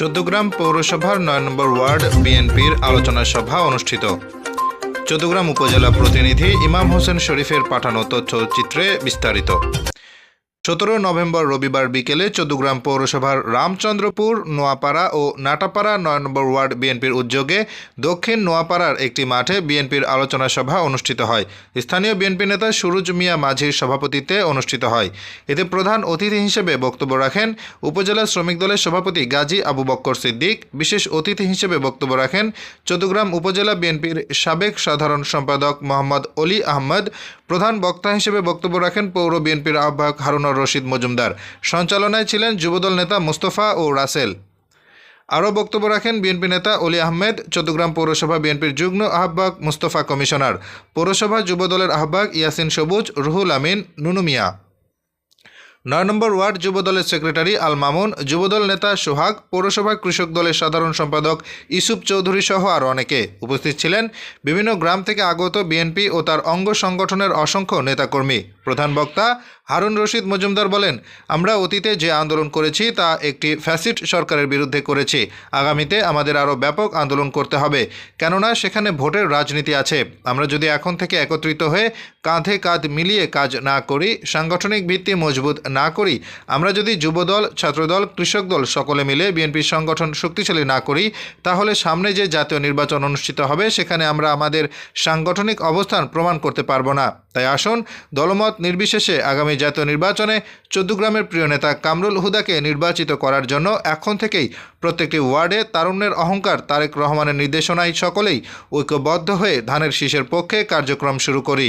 চৌদ্দগ্রাম পৌরসভার নয় number word বিএনপির আলোচনা সভা অনুষ্ঠিত। চৌদ্দগ্রাম উপজেলা প্রতিনিধি ইমাম হোসেন শরীফের পাঠানো তথ্যচিত্রে বিস্তারিত। সতেরো নভেম্বর রবিবার বিকেলে চৌদ্দগ্রাম পৌরসভার রামচন্দ্রপুর, নোয়াপাড়া ও নাটাপাড়া নয় নম্বর ওয়ার্ড বিএনপির উদ্যোগে দক্ষিণ নোয়াপাড়ার একটি মাঠে বিএনপির আলোচনা সভা অনুষ্ঠিত হয়। স্থানীয় বিএনপি নেতা সুরুজ মিয়া মাঝির সভাপতিত্বে অনুষ্ঠিত হয়। এতে প্রধান অতিথি হিসেবে বক্তব্য রাখেন উপজেলা শ্রমিক দলের সভাপতি গাজী আবু বক্কর সিদ্দিক, বিশেষ অতিথি হিসেবে বক্তব্য রাখেন চৌদ্দগ্রাম উপজেলা বিএনপির সাবেক সাধারণ সম্পাদক মোহাম্মদ অলি আহমদ, প্রধান বক্তা হিসেবে বক্তব্য রাখেন পৌর বিএনপির আহ্বায়ক হারুনর রশিদ মজুমদার। সঞ্চালনায় ছিলেন যুবদল নেতা মুস্তফা ও রাসেল। আরও বক্তব্য রাখেন বিএনপি নেতা অলি আহমেদ, চৌদ্দগ্রাম পৌরসভা বিএনপির যুগ্ম আহ্বায়ক মুস্তফা কমিশনার। পৌরসভা যুবদলের আহ্বায়ক ইয়াসিন সবুজ, রুহুল আমিন, নুনু মিয়া। নয় নম্বর ওয়ার্ড যুবদলের সেক্রেটারি আল মামুন, যুবদল নেতা সোহাগ পৌরসভা কৃষক দলের সাধারণ সম্পাদক ইসুফ চৌধুরী সহ আরও অনেকে উপস্থিত ছিলেন। বিভিন্ন গ্রাম থেকে আগত বিএনপি ও তার অঙ্গ সংগঠনের অসংখ্য নেতাকর্মী। প্রধান বক্তা হারুন রশিদ মজুমদার বলেন, আমরা অতীতে যে আন্দোলন করেছি তা একটি ফ্যাসিস্ট সরকারের বিরুদ্ধে করেছি। আগামীতে আমাদের আরও ব্যাপক আন্দোলন করতে হবে। কেননা সেখানে ভোটের রাজনীতি আছে। আমরা যদি এখন থেকে একত্রিত হয়ে কাঁধে কাঁধ মিলিয়ে কাজ না করি, সাংগঠনিক ভিত্তি মজবুত না করি, আমরা যদি যুবদল, ছাত্রদল কৃষক দল সকলে মিলে বিএনপির সংগঠন শক্তিশালী না করি, তাহলে সামনে যে জাতীয় নির্বাচন অনুষ্ঠিত হবে, সেখানে আমরা আমাদের সাংগঠনিক অবস্থান প্রমাণ করতে পারব না। তাই আসুন, দলমত নির্বিশেষে আগামী জাতীয় নির্বাচনে চৌদ্দগ্রামের প্রিয় নেতা কামরুল হুদাকে নির্বাচিত করার জন্য এখন থেকেই প্রত্যেকটি ওয়ার্ডে তারুণ্যের অহংকার তারেক রহমানের নির্দেশনায় সকলেই ঐক্যবদ্ধ হয়ে ধানের শীষের পক্ষে কার্যক্রম শুরু করি।